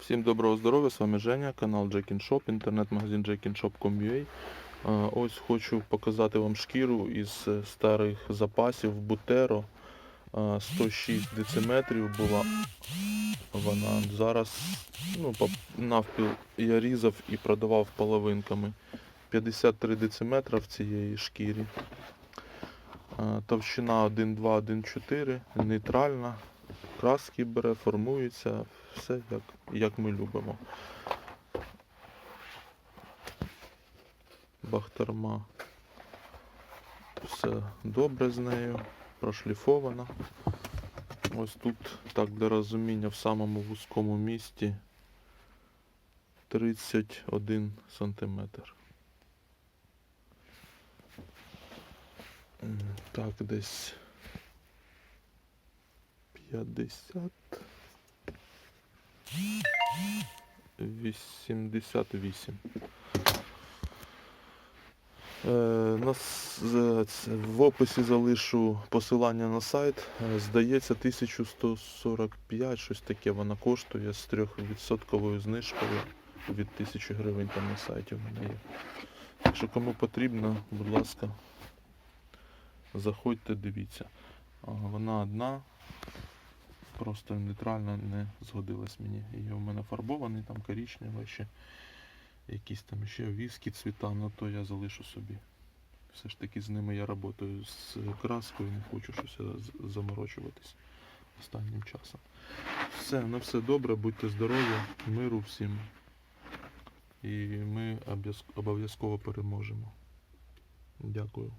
Всім доброго здоров'я, з вами Женя, канал Jack Shop, інтернет-магазин jackinshop.com.ua. Ось хочу показати вам шкіру із е, старих запасів Бутеро. Е, 106 дециметрів була вона. Зараз ну, навпіл я різав і продавав половинками. 53 дециметра в цієї шкірі. Товщина 1,2, 1,4, нейтральна. Краски бере, формується, все як, як ми любимо. Бахтерма. Все добре з нею, прошліфована. Ось тут, так для розуміння, в самому вузькому місті 31 сантиметр. Так, десь 50. 88. Е, в описі залишу посилання на сайт. Е, Здається, 1145, щось таке вона коштує з 3% знижкою від 1000 гривень там на сайті в мене є. Так що кому потрібно, будь ласка, заходьте, дивіться. Вона одна, просто нейтрально не згодилась мені. І у мене фарбований, там коричневий ще, якісь там ще віскі цвіта, ну то я залишу собі. Все ж таки з ними я працюю з краскою, не хочу щось заморочуватись останнім часом. Все, на все добре, будьте здорові, миру всім. І ми обов'язково переможемо. Дякую.